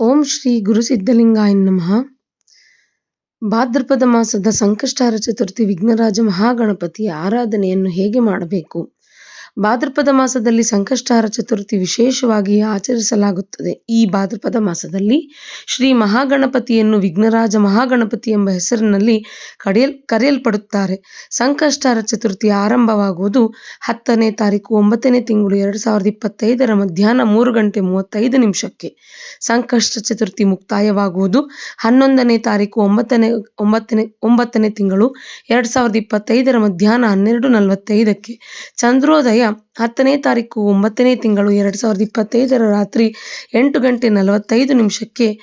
ಓಂ ಶ್ರೀ ಗುರುಸಿದ್ಧಲಿಂಗಾಯ ನಮಃ. ಭಾದ್ರಪದ ಮಾಸದ ಸಂಕಷ್ಟಾರ ಚತುರ್ಥಿ ವಿಘ್ನರಾಜ ಮಹಾಗಣಪತಿಯ ಆರಾಧನೆಯನ್ನು ಹೇಗೆ ಮಾಡಬೇಕು? ಭಾದ್ರಪದ ಮಾಸದಲ್ಲಿ ಸಂಕಷ್ಟಹರ ಚತುರ್ಥಿ ವಿಶೇಷವಾಗಿ ಆಚರಿಸಲಾಗುತ್ತದೆ. ಈ ಭಾದ್ರಪದ ಮಾಸದಲ್ಲಿ ಶ್ರೀ ಮಹಾಗಣಪತಿಯನ್ನು ವಿಘ್ನರಾಜ ಮಹಾಗಣಪತಿ ಎಂಬ ಹೆಸರಿನಲ್ಲಿ ಕಡೆಯಲ್, ಕರೆಯಲ್ಪಡುತ್ತಾರೆ. ಸಂಕಷ್ಟಹರ ಚತುರ್ಥಿ ಆರಂಭವಾಗುವುದು ಹತ್ತನೇ ತಾರೀಕು ಒಂಬತ್ತನೇ ತಿಂಗಳು ಎರಡು ಸಾವಿರದ ಇಪ್ಪತ್ತೈದರ ಮಧ್ಯಾಹ್ನ ಮೂರು ಗಂಟೆ ಮೂವತ್ತೈದು ನಿಮಿಷಕ್ಕೆ. ಸಂಕಷ್ಟ ಚತುರ್ಥಿ ಮುಕ್ತಾಯವಾಗುವುದು ಹನ್ನೊಂದನೇ ತಾರೀಕು ಒಂಬತ್ತನೇ ಒಂಬತ್ತನೇ ಒಂಬತ್ತನೇ ತಿಂಗಳು ಎರಡು ಸಾವಿರದ ಇಪ್ಪತ್ತೈದರ ಮಧ್ಯಾಹ್ನ ಹನ್ನೆರಡು ನಲವತ್ತೈದಕ್ಕೆ. ಚಂದ್ರೋದಯ ಹತ್ತನೇ ತಾರೀಕು ಒಂಬತ್ತನೇ ತಿಂಗಳು ಎರಡು ಸಾವಿರದ ಇಪ್ಪತ್ತೈದರ ರಾತ್ರಿ ಎಂಟು ಗಂಟೆ ನಲವತ್ತೈದು ನಿಮಿಷಕ್ಕೆ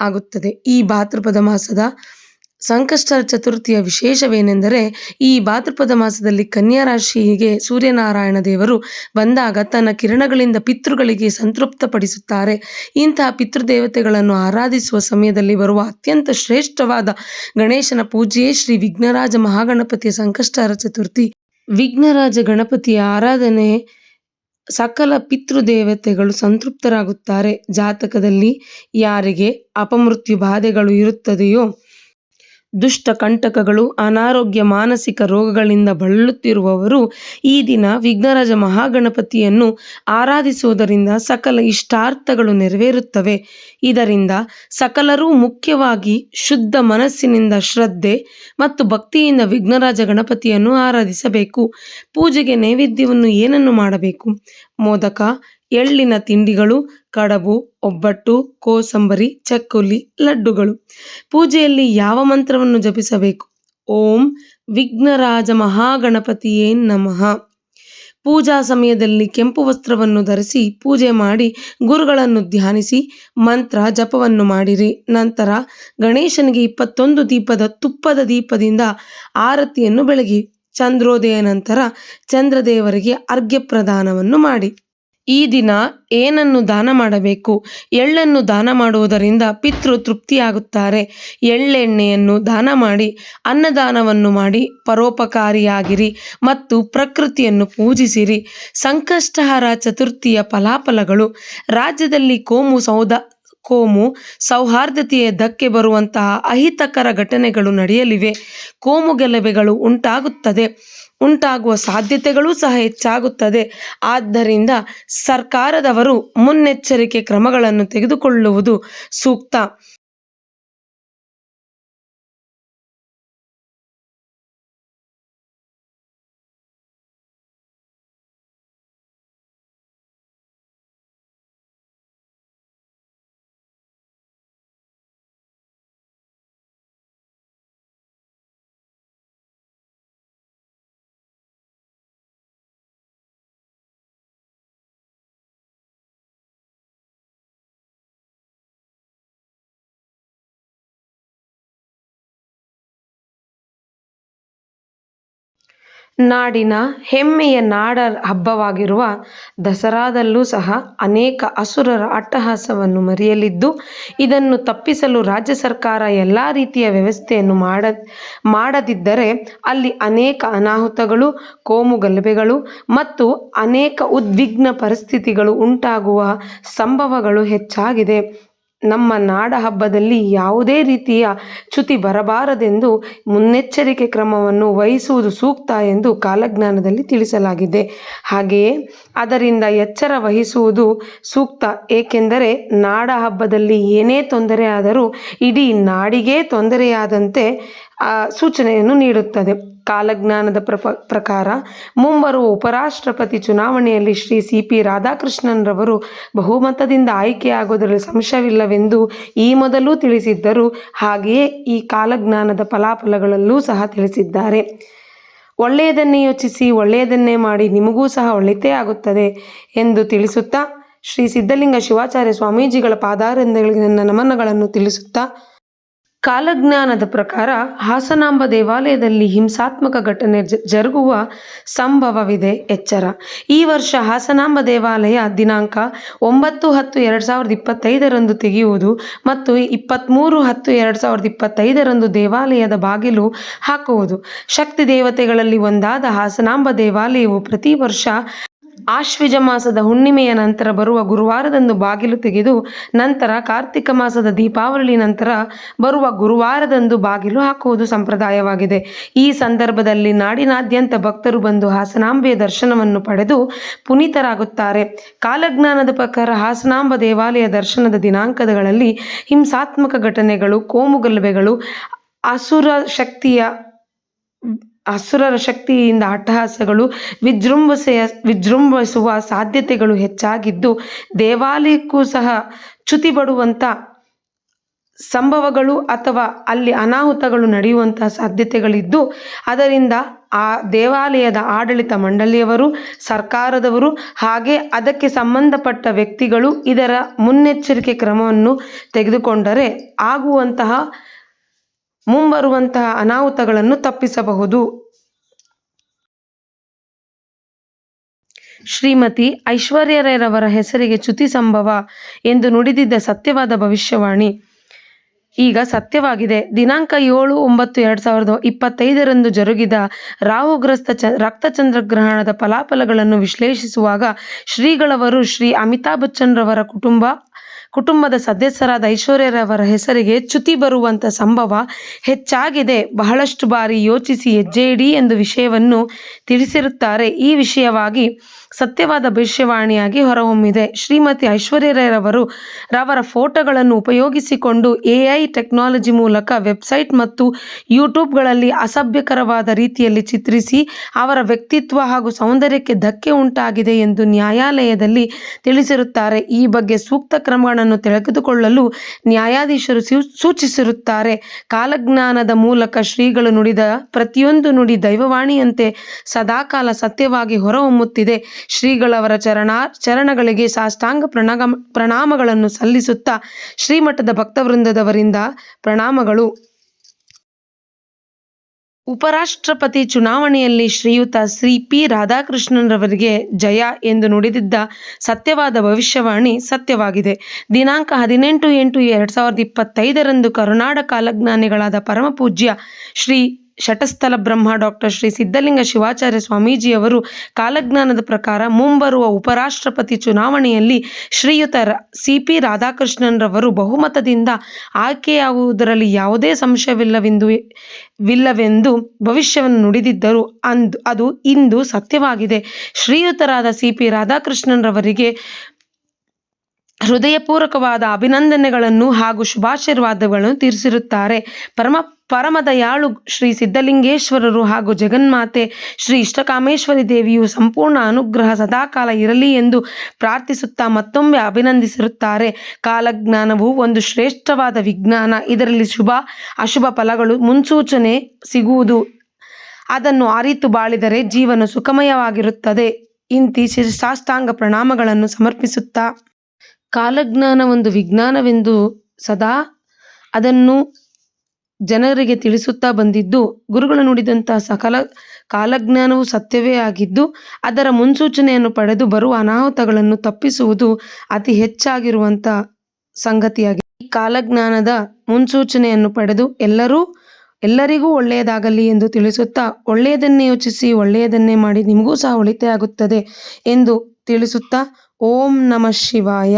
ಆಗುತ್ತದೆ. ಈ ಭಾತೃಪದ ಮಾಸದ ಸಂಕಷ್ಟ ಚತುರ್ಥಿಯ ವಿಶೇಷವೇನೆಂದರೆ, ಈ ಭಾತೃಪದ ಮಾಸದಲ್ಲಿ ಕನ್ಯಾ ರಾಶಿಗೆ ಸೂರ್ಯನಾರಾಯಣ ದೇವರು ಬಂದಾಗ ತನ್ನ ಕಿರಣಗಳಿಂದ ಪಿತೃಗಳಿಗೆ ಸಂತೃಪ್ತಪಡಿಸುತ್ತಾರೆ. ಇಂತಹ ಪಿತೃದೇವತೆಗಳನ್ನು ಆರಾಧಿಸುವ ಸಮಯದಲ್ಲಿ ಬರುವ ಅತ್ಯಂತ ಶ್ರೇಷ್ಠವಾದ ಗಣೇಶನ ಪೂಜೆಯೇ ಶ್ರೀ ವಿಘ್ನರಾಜ ಮಹಾಗಣಪತಿಯ ಸಂಕಷ್ಟರ ಚತುರ್ಥಿ. ವಿಘ್ನರಾಜ ಗಣಪತಿಯ ಆರಾಧನೆ ಸಕಲ ಪಿತೃದೇವತೆಗಳು ಸಂತೃಪ್ತರಾಗುತ್ತಾರೆ. ಜಾತಕದಲ್ಲಿ ಯಾರಿಗೆ ಅಪಮೃತ್ಯು ಬಾಧೆಗಳು ಇರುತ್ತದೆಯೋ ದುಷ್ಟ ಕಂಟಕಗಳು, ಅನಾರೋಗ್ಯ ಮಾನಸಿಕ ರೋಗಗಳಿಂದ ಬಳಲುತ್ತಿರುವವರು ಈ ದಿನ ವಿಘ್ನರಾಜ ಮಹಾಗಣಪತಿಯನ್ನು ಆರಾಧಿಸುವುದರಿಂದ ಸಕಲ ಇಷ್ಟಾರ್ಥಗಳು ನೆರವೇರುತ್ತವೆ. ಇದರಿಂದ ಸಕಲರೂ ಮುಖ್ಯವಾಗಿ ಶುದ್ಧ ಮನಸ್ಸಿನಿಂದ ಶ್ರದ್ಧೆ ಮತ್ತು ಭಕ್ತಿಯಿಂದ ವಿಘ್ನರಾಜ ಗಣಪತಿಯನ್ನು ಆರಾಧಿಸಬೇಕು. ಪೂಜೆಗೆ ನೈವೇದ್ಯವನ್ನು ಏನನ್ನು ಮಾಡಬೇಕು? ಮೋದಕ ಎಳ್ಳಿನ ತಿಂಡಿಗಳು, ಕಡಬು, ಒಬ್ಬಟ್ಟು, ಕೋಸಂಬರಿ, ಚಕ್ಕುಲಿ, ಲಡ್ಡುಗಳು. ಪೂಜೆಯಲ್ಲಿ ಯಾವ ಮಂತ್ರವನ್ನು ಜಪಿಸಬೇಕು? ಓಂ ವಿಘ್ನರಾಜ ಮಹಾಗಣಪತಿಯೇ ನಮಃ. ಪೂಜಾ ಸಮಯದಲ್ಲಿ ಕೆಂಪು ವಸ್ತ್ರವನ್ನು ಧರಿಸಿ ಪೂಜೆ ಮಾಡಿ ಗುರುಗಳನ್ನು ಧ್ಯಾನಿಸಿ ಮಂತ್ರ ಜಪವನ್ನು ಮಾಡಿರಿ. ನಂತರ ಗಣೇಶನಿಗೆ ಇಪ್ಪತ್ತೊಂದು ದೀಪದ ತುಪ್ಪದ ದೀಪದಿಂದ ಆರತಿಯನ್ನು ಬೆಳಗಿ, ಚಂದ್ರೋದಯ ನಂತರ ಚಂದ್ರದೇವರಿಗೆ ಅರ್ಘ್ಯ ಪ್ರದಾನವನ್ನು ಮಾಡಿ. ಈ ದಿನ ಏನನ್ನು ದಾನ ಮಾಡಬೇಕು? ಎಳ್ಳನ್ನು ದಾನ ಮಾಡುವುದರಿಂದ ಪಿತೃ ತೃಪ್ತಿಯಾಗುತ್ತಾರೆ. ಎಳ್ಳೆಣ್ಣೆಯನ್ನು ದಾನ ಮಾಡಿ, ಅನ್ನದಾನವನ್ನು ಮಾಡಿ, ಪರೋಪಕಾರಿಯಾಗಿರಿ ಮತ್ತು ಪ್ರಕೃತಿಯನ್ನು ಪೂಜಿಸಿರಿ. ಸಂಕಷ್ಟಹರ ಚತುರ್ಥಿಯ ಫಲಾಫಲಗಳು ರಾಜ್ಯದಲ್ಲಿ ಕೋಮು ಸೌದ ಕೋಮು ಸೌಹಾರ್ದತೆಯ ಧಕ್ಕೆ ಬರುವಂತಹ ಅಹಿತಕರ ಘಟನೆಗಳು ನಡೆಯಲಿವೆ. ಕೋಮು ಗಲಭೆಗಳು ಉಂಟಾಗುತ್ತದೆ. ಉಂಟಾಗುವ ಸಾಧ್ಯತೆಗಳು ಸಹ ಹೆಚ್ಚಾಗುತ್ತದೆ. ಆದ್ದರಿಂದ ಸರ್ಕಾರದವರು ಮುನ್ನೆಚ್ಚರಿಕೆ ಕ್ರಮಗಳನ್ನು ತೆಗೆದುಕೊಳ್ಳುವುದು ಸೂಕ್ತ. ನಾಡಿನ ಹೆಮ್ಮೆಯ ನಾಡ ಹಬ್ಬವಾಗಿರುವ ದಸರಾದಲ್ಲೂ ಸಹ ಅನೇಕ ಅಸುರರ ಅಟ್ಟಹಾಸವನ್ನು ಮರೆಯಲಿದ್ದು, ಇದನ್ನು ತಪ್ಪಿಸಲು ರಾಜ್ಯ ಸರ್ಕಾರ ಎಲ್ಲ ರೀತಿಯ ವ್ಯವಸ್ಥೆಯನ್ನು ಮಾಡ, ಮಾಡದಿದ್ದರೆ ಅಲ್ಲಿ ಅನೇಕ ಅನಾಹುತಗಳು, ಕೋಮು ಗಲಭೆಗಳು ಮತ್ತು ಅನೇಕ ಉದ್ವಿಗ್ನ ಪರಿಸ್ಥಿತಿಗಳು ಉಂಟಾಗುವ ಸಂಭವಗಳು ಹೆಚ್ಚಾಗಿದೆ. ನಮ್ಮ ನಾಡ ಹಬ್ಬದಲ್ಲಿ ಯಾವುದೇ ರೀತಿಯ ಚ್ಯುತಿ ಬರಬಾರದೆಂದು ಮುನ್ನೆಚ್ಚರಿಕೆ ಕ್ರಮವನ್ನು ವಹಿಸುವುದು ಸೂಕ್ತ ಎಂದು ಕಾಲಜ್ಞಾನದಲ್ಲಿ ತಿಳಿಸಲಾಗಿದೆ. ಹಾಗೆಯೇ ಅದರಿಂದ ಎಚ್ಚರ ವಹಿಸುವುದು ಸೂಕ್ತ. ಏಕೆಂದರೆ ನಾಡ ಹಬ್ಬದಲ್ಲಿ ಏನೇ ತೊಂದರೆ ಆದರೂ ಇಡೀ ನಾಡಿಗೇ ತೊಂದರೆಯಾದಂತೆ ಸೂಚನೆಯನ್ನು ನೀಡುತ್ತದೆ. ಕಾಲಜ್ಞಾನದ ಪ್ರಪ, ಪ್ರಕಾರ ಮುಂಬರುವ ಉಪರಾಷ್ಟ್ರಪತಿ ಚುನಾವಣೆಯಲ್ಲಿ ಶ್ರೀ ಸಿ ಪಿ ರಾಧಾಕೃಷ್ಣನ್ರವರು ಬಹುಮತದಿಂದ ಆಯ್ಕೆಯಾಗುವುದರಲ್ಲಿ ಸಂಶಯವಿಲ್ಲವೆಂದು ಈ ಮೊದಲು ತಿಳಿಸಿದ್ದರು. ಹಾಗೆಯೇ ಈ ಕಾಲಜ್ಞಾನದ ಫಲಾಫಲಗಳಲ್ಲೂ ಸಹ ತಿಳಿಸಿದ್ದಾರೆ. ಒಳ್ಳೆಯದನ್ನೇ ಯೋಚಿಸಿ, ಒಳ್ಳೆಯದನ್ನೇ ಮಾಡಿ ನಿಮಗೂ ಸಹ ಒಳಿತೇ ಆಗುತ್ತದೆ ಎಂದು ತಿಳಿಸುತ್ತಾ ಶ್ರೀ ಸಿದ್ಧಲಿಂಗ ಶಿವಾಚಾರ್ಯ ಸ್ವಾಮೀಜಿಗಳ ಪಾದಾರಂದಗಳಿಗೆ ನನ್ನ ನಮನಗಳನ್ನು ತಿಳಿಸುತ್ತಾ ಕಾಲಜ್ಞಾನದ ಪ್ರಕಾರ ಹಾಸನಾಂಬ ದೇವಾಲಯದಲ್ಲಿ ಹಿಂಸಾತ್ಮಕ ಘಟನೆ ಜರುಗುವ ಸಂಭವವಿದೆ ಎಚ್ಚರ. ಈ ವರ್ಷ ಹಾಸನಾಂಬ ದೇವಾಲಯ ದಿನಾಂಕ ಒಂಬತ್ತು ಹತ್ತು ಎರಡು ಸಾವಿರದ ಇಪ್ಪತ್ತೈದರಂದು ತೆಗೆಯುವುದು ಮತ್ತು ಇಪ್ಪತ್ತ್ಮೂರು ಹತ್ತು ಎರಡು ಸಾವಿರದ ಇಪ್ಪತ್ತೈದರಂದು ದೇವಾಲಯದ ಬಾಗಿಲು ಹಾಕುವುದು. ಶಕ್ತಿ ದೇವತೆಗಳಲ್ಲಿ ಒಂದಾದ ಹಾಸನಾಂಬ ದೇವಾಲಯವು ಪ್ರತಿ ವರ್ಷ ಆಶ್ವಿಜ ಮಾಸದ ಹುಣ್ಣಿಮೆಯ ನಂತರ ಬರುವ ಗುರುವಾರದಂದು ಬಾಗಿಲು ತೆಗೆದು ನಂತರ ಕಾರ್ತಿಕ ಮಾಸದ ದೀಪಾವಳಿ ನಂತರ ಬರುವ ಗುರುವಾರದಂದು ಬಾಗಿಲು ಹಾಕುವುದು ಸಂಪ್ರದಾಯವಾಗಿದೆ. ಈ ಸಂದರ್ಭದಲ್ಲಿ ನಾಡಿನಾದ್ಯಂತ ಭಕ್ತರು ಬಂದು ಹಾಸನಾಂಬೆಯ ದರ್ಶನವನ್ನು ಪಡೆದು ಪುನೀತರಾಗುತ್ತಾರೆ. ಕಾಲಜ್ಞಾನದ ಪ್ರಕಾರ ಹಾಸನಾಂಬ ದೇವಾಲಯ ದರ್ಶನದ ದಿನಾಂಕಗಳಲ್ಲಿ ಹಿಂಸಾತ್ಮಕ ಘಟನೆಗಳು ಕೋಮುಗಲಭೆಗಳು ಅಸುರ ಶಕ್ತಿಯ ಅಸುರರ ಶಕ್ತಿಯಿಂದ ಅಟ್ಟಹಾಸಗಳು ವಿಜೃಂಭಸೆಯ, ವಿಜೃಂಭಿಸುವ ಸಾಧ್ಯತೆಗಳು ಹೆಚ್ಚಾಗಿದ್ದು, ದೇವಾಲಯಕ್ಕೂ ಸಹ ಚ್ಯುತಿ ಬಡುವಂಥ ಸಂಭವಗಳು ಅಥವಾ ಅಲ್ಲಿ ಅನಾಹುತಗಳು ನಡೆಯುವಂತಹ ಸಾಧ್ಯತೆಗಳಿದ್ದು, ಅದರಿಂದ ಆ ದೇವಾಲಯದ ಆಡಳಿತ ಮಂಡಳಿಯವರು, ಸರ್ಕಾರದವರು ಹಾಗೆ ಅದಕ್ಕೆ ಸಂಬಂಧಪಟ್ಟ ವ್ಯಕ್ತಿಗಳು ಇದರ ಮುನ್ನೆಚ್ಚರಿಕೆ ಕ್ರಮವನ್ನು ತೆಗೆದುಕೊಂಡರೆ ಆಗುವಂತಹ ಮುಂಬರುವಂತಹ ಅನಾಹುತಗಳನ್ನು ತಪ್ಪಿಸಬಹುದು. ಶ್ರೀಮತಿ ಐಶ್ವರ್ಯ ರೈರವರ ಹೆಸರಿಗೆ ಚ್ಯುತಿ ಸಂಭವ ಎಂದು ನುಡಿದಿದ್ದ ಸತ್ಯವಾದ ಭವಿಷ್ಯವಾಣಿ. ಈಗ ಸತ್ಯವಾಗಿದೆ. ದಿನಾಂಕ ಏಳು ಒಂಬತ್ತು ಎರಡು ಸಾವಿರದ ಇಪ್ಪತ್ತೈದರಂದು ಜರುಗಿದ ರಾಹುಗ್ರಸ್ತ ಚ ರಕ್ತಚಂದ್ರಗ್ರಹಣದ ಫಲಾಫಲಗಳನ್ನು ವಿಶ್ಲೇಷಿಸುವಾಗ ಶ್ರೀಗಳವರು ಶ್ರೀ ಅಮಿತಾಬ್ ಬಚ್ಚನ್ರವರ ಕುಟುಂಬ ಕುಟುಂಬದ ಸದಸ್ಯರಾದ ಐಶ್ವರ್ಯರವರ ಹೆಸರಿಗೆ ಚ್ಯುತಿ ಬರುವಂಥ ಸಂಭವ ಹೆಚ್ಚಾಗಿದೆ. ಬಹಳಷ್ಟು ಬಾರಿ ಯೋಚಿಸಿ ಹೆಜ್ಜೆ ಇಡಿ ಎಂದು ವಿಷಯವನ್ನು ತಿಳಿಸಿರುತ್ತಾರೆ. ಈ ವಿಷಯವಾಗಿ ಸತ್ಯವಾದ ಭವಿಷ್ಯವಾಣಿಯಾಗಿ ಹೊರಹೊಮ್ಮಿದೆ. ಶ್ರೀಮತಿ ಐಶ್ವರ್ಯ ರೈರವರು ರವರ ಫೋಟೋಗಳನ್ನು ಉಪಯೋಗಿಸಿಕೊಂಡು ಎಐ ಟೆಕ್ನಾಲಜಿ ಮೂಲಕ ವೆಬ್ಸೈಟ್ ಮತ್ತು ಯೂಟ್ಯೂಬ್ಗಳಲ್ಲಿ ಅಸಭ್ಯಕರವಾದ ರೀತಿಯಲ್ಲಿ ಚಿತ್ರಿಸಿ ಅವರ ವ್ಯಕ್ತಿತ್ವ ಹಾಗೂ ಸೌಂದರ್ಯಕ್ಕೆ ಧಕ್ಕೆ ಉಂಟಾಗಿದೆ ಎಂದು ನ್ಯಾಯಾಲಯದಲ್ಲಿ ತಿಳಿಸಿರುತ್ತಾರೆ. ಈ ಬಗ್ಗೆ ಸೂಕ್ತ ಕ್ರಮಗಳನ್ನು ತೆಗೆದುಕೊಳ್ಳಲು ನ್ಯಾಯಾಧೀಶರು ಸೂಚಿಸಿರುತ್ತಾರೆ. ಕಾಲಜ್ಞಾನದ ಮೂಲಕ ಶ್ರೀಗಳು ನುಡಿದ ಪ್ರತಿಯೊಂದು ನುಡಿ ದೈವವಾಣಿಯಂತೆ ಸದಾಕಾಲ ಸತ್ಯವಾಗಿ ಹೊರಹೊಮ್ಮುತ್ತಿದೆ. ಶ್ರೀಗಳವರ ಚರಣ, ಚರಣಗಳಿಗೆ ಸಾಷ್ಟಾಂಗ ಪ್ರಣಗಮ ಪ್ರಣಾಮಗಳನ್ನು ಸಲ್ಲಿಸುತ್ತಾ ಶ್ರೀಮಠದ ಭಕ್ತವೃಂದದವರಿಂದ ಪ್ರಣಾಮಗಳು. ಉಪರಾಷ್ಟ್ರಪತಿ ಚುನಾವಣೆಯಲ್ಲಿ ಶ್ರೀಯುತ ಶ್ರೀ ಪಿ ರಾಧಾಕೃಷ್ಣನ್ರವರಿಗೆ ಜಯ ಎಂದು ನುಡಿದಿದ್ದ ಸತ್ಯವಾದ ಭವಿಷ್ಯವಾಣಿ ಸತ್ಯವಾಗಿದೆ. ದಿನಾಂಕ ಹದಿನೆಂಟು ಎಂಟು ಎರಡು ಸಾವಿರದ ಇಪ್ಪತ್ತೈದರಂದು ಕರುನಾಡ ಕಾಲಜ್ಞಾನಿಗಳಾದ ಪರಮಪೂಜ್ಯ ಶ್ರೀ ಶಟಸ್ಥಲ ಬ್ರಹ್ಮ ಡಾಕ್ಟರ್ ಶ್ರೀ ಸಿದ್ಧಲಿಂಗ ಶಿವಾಚಾರ್ಯ ಸ್ವಾಮೀಜಿಯವರು ಕಾಲಜ್ಞಾನದ ಪ್ರಕಾರ ಮುಂಬರುವ ಉಪರಾಷ್ಟ್ರಪತಿ ಚುನಾವಣೆಯಲ್ಲಿ ಶ್ರೀಯುತ ಸಿ ಪಿ ರಾಧಾಕೃಷ್ಣನ್ರವರು ಬಹುಮತದಿಂದ ಆಯ್ಕೆಯಾಗುವುದರಲ್ಲಿ ಯಾವುದೇ ಸಂಶಯವಿಲ್ಲವೆಂದು, ವಿಲ್ಲವೆಂದು ಭವಿಷ್ಯವನ್ನು ನುಡಿದಿದ್ದರು. ಅಂದು, ಅದು ಇಂದು ಸತ್ಯವಾಗಿದೆ. ಶ್ರೀಯುತರಾದ ಸಿ ಪಿ ರಾಧಾಕೃಷ್ಣನ್ರವರಿಗೆ ಹೃದಯಪೂರ್ವಕವಾದ ಅಭಿನಂದನೆಗಳನ್ನು ಹಾಗೂ ಶುಭಾಶೀರ್ವಾದಗಳನ್ನು ತೀರಿಸಿರುತ್ತಾರೆ ಪರಮ ಪರಮ ದಯಾಳು ಶ್ರೀ ಸಿದ್ಧಲಿಂಗೇಶ್ವರರು ಹಾಗೂ ಜಗನ್ಮಾತೆ ಶ್ರೀ ಇಷ್ಟಕಾಮೇಶ್ವರಿ ದೇವಿಯು ಸಂಪೂರ್ಣ ಅನುಗ್ರಹ ಸದಾಕಾಲ ಇರಲಿ ಎಂದು ಪ್ರಾರ್ಥಿಸುತ್ತಾ ಮತ್ತೊಮ್ಮೆ ಅಭಿನಂದಿಸಿರುತ್ತಾರೆ. ಕಾಲಜ್ಞಾನವು ಒಂದು ಶ್ರೇಷ್ಠವಾದ ವಿಜ್ಞಾನ. ಇದರಲ್ಲಿ ಶುಭ, ಅಶುಭ ಫಲಗಳು, ಮುನ್ಸೂಚನೆ ಸಿಗುವುದು. ಅದನ್ನು ಅರಿತು ಬಾಳಿದರೆ ಜೀವನ ಸುಖಮಯವಾಗಿರುತ್ತದೆ. ಇಂತಿ ಸಾಷ್ಟಾಂಗ ಪ್ರಣಾಮಗಳನ್ನು ಸಮರ್ಪಿಸುತ್ತಾ. ಕಾಲಜ್ಞಾನ ಒಂದು ವಿಜ್ಞಾನವೆಂದು ಸದಾ ಅದನ್ನು ಜನರಿಗೆ ತಿಳಿಸುತ್ತಾ ಬಂದಿದ್ದು, ಗುರುಗಳು ನುಡಿದಂತಹ ಸಕಲ ಕಾಲಜ್ಞಾನವು ಸತ್ಯವೇ ಆಗಿದ್ದು, ಅದರ ಮುನ್ಸೂಚನೆಯನ್ನು ಪಡೆದು ಬರುವ ಅನಾಹುತಗಳನ್ನು ತಪ್ಪಿಸುವುದು ಅತಿ ಹೆಚ್ಚಾಗಿರುವಂಥ ಸಂಗತಿಯಾಗಿದೆ. ಈ ಕಾಲಜ್ಞಾನದ ಮುನ್ಸೂಚನೆಯನ್ನು ಪಡೆದು ಎಲ್ಲರೂ, ಎಲ್ಲರಿಗೂ ಒಳ್ಳೆಯದಾಗಲಿ ಎಂದು ತಿಳಿಸುತ್ತಾ, ಒಳ್ಳೆಯದನ್ನೇ ಯೋಚಿಸಿ, ಒಳ್ಳೆಯದನ್ನೇ ಮಾಡಿ ನಿಮಗೂ ಸಹ ಉಳಿತೆಯಾಗುತ್ತದೆ ಎಂದು ತಿಳಿಸುತ್ತಾ, ಓಂ ನಮಃ ಶಿವಾಯ.